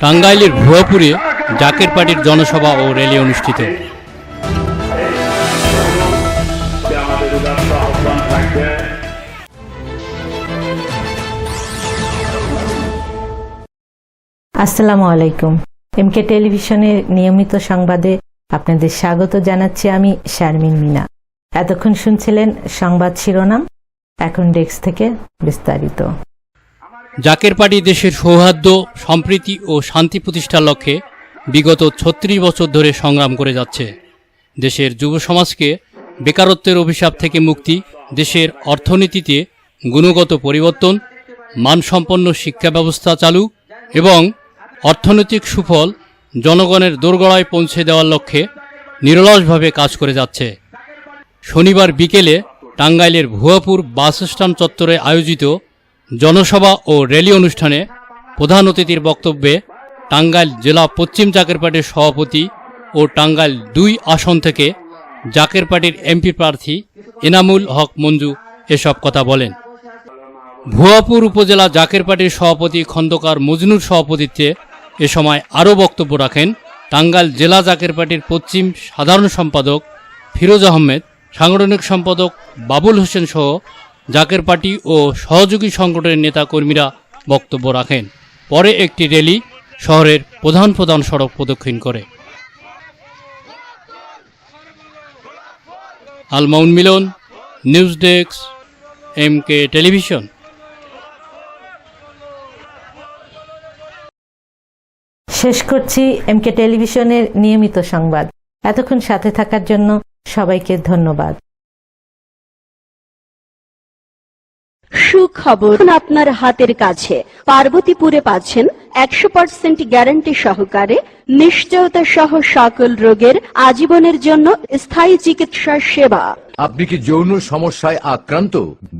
টাঙ্গাইলের ভুয়াপুরে জাকের পার্টির জনসভা ও র্যালি অনুষ্ঠিত। আসসালামু আলাইকুম। এমকে টেলিভিশনের নিয়মিত সংবাদে আপনাদের স্বাগত জানাচ্ছি আমি শারমিন মিনা। এতক্ষণ শুনছিলেন সংবাদ শিরোনাম এখন ডেস্ক থেকে বিস্তারিত। জাকের পার্টি দেশের সৌহার্দ্য, সম্প্রীতি ও শান্তি প্রতিষ্ঠার লক্ষ্যে বিগত ছত্রিশ বছর ধরে সংগ্রাম করে যাচ্ছে। দেশের যুব সমাজকে বেকারত্বের অভিশাপ থেকে মুক্তি, দেশের অর্থনীতিতে গুণগত পরিবর্তন, মানসম্পন্ন শিক্ষা ব্যবস্থা চালু এবং অর্থনৈতিক সুফল জনগণের দোরগড়ায় পৌঁছে দেওয়ার লক্ষ্যে নিরলসভাবে কাজ করে যাচ্ছে। শনিবার বিকেলে টাঙ্গাইলের ভুয়াপুর বাস স্ট্যান্ড চত্বরে আয়োজিত জনসভা ও র্যালি অনুষ্ঠানে প্রধান অতিথির বক্তব্যে টাঙ্গাইল জেলা পশ্চিম জাকের পার্টির সভাপতি ও টাঙ্গাইল দুই আসন থেকে জাকের পার্টির এমপি প্রার্থী এনামুল হক মঞ্জু এসব কথা বলেন। ভুয়াপুর উপজেলা জাকের পার্টির সভাপতি খন্দকার মজনুর সভাপতিত্বে এ সময় আরও বক্তব্য রাখেন টাঙ্গাইল জেলা জাকের পার্টির পশ্চিম সাধারণ সম্পাদক ফিরোজ আহমেদ, সাংগঠনিক সম্পাদক বাবুল হোসেন সহ জাকের পার্টি ও সহযোগী সংগঠনের নেতাকর্মীরা বক্তব্য রাখেন। পরে একটি র্যালি শহরের প্রধান প্রধান সড়ক প্রদক্ষিণ করে। আলমাউন Milan, news desk, M K television. শেষ করছি এমকে টেলিভিশনের নিয়মিত সংবাদ। এতক্ষণ সাথে থাকার জন্য সবাইকে ধন্যবাদ। সুখবর আপনার হাতের কাছে। পার্বতীপুরে পাচ্ছেন একশো পার্সেন্ট গ্যারান্টি সহকারে নিশ্চয়তা সহ সকল রোগের আজীবনের জন্য স্থায়ী চিকিৎসা সেবা। আপনি কি যৌন সমস্যায় আক্রান্ত?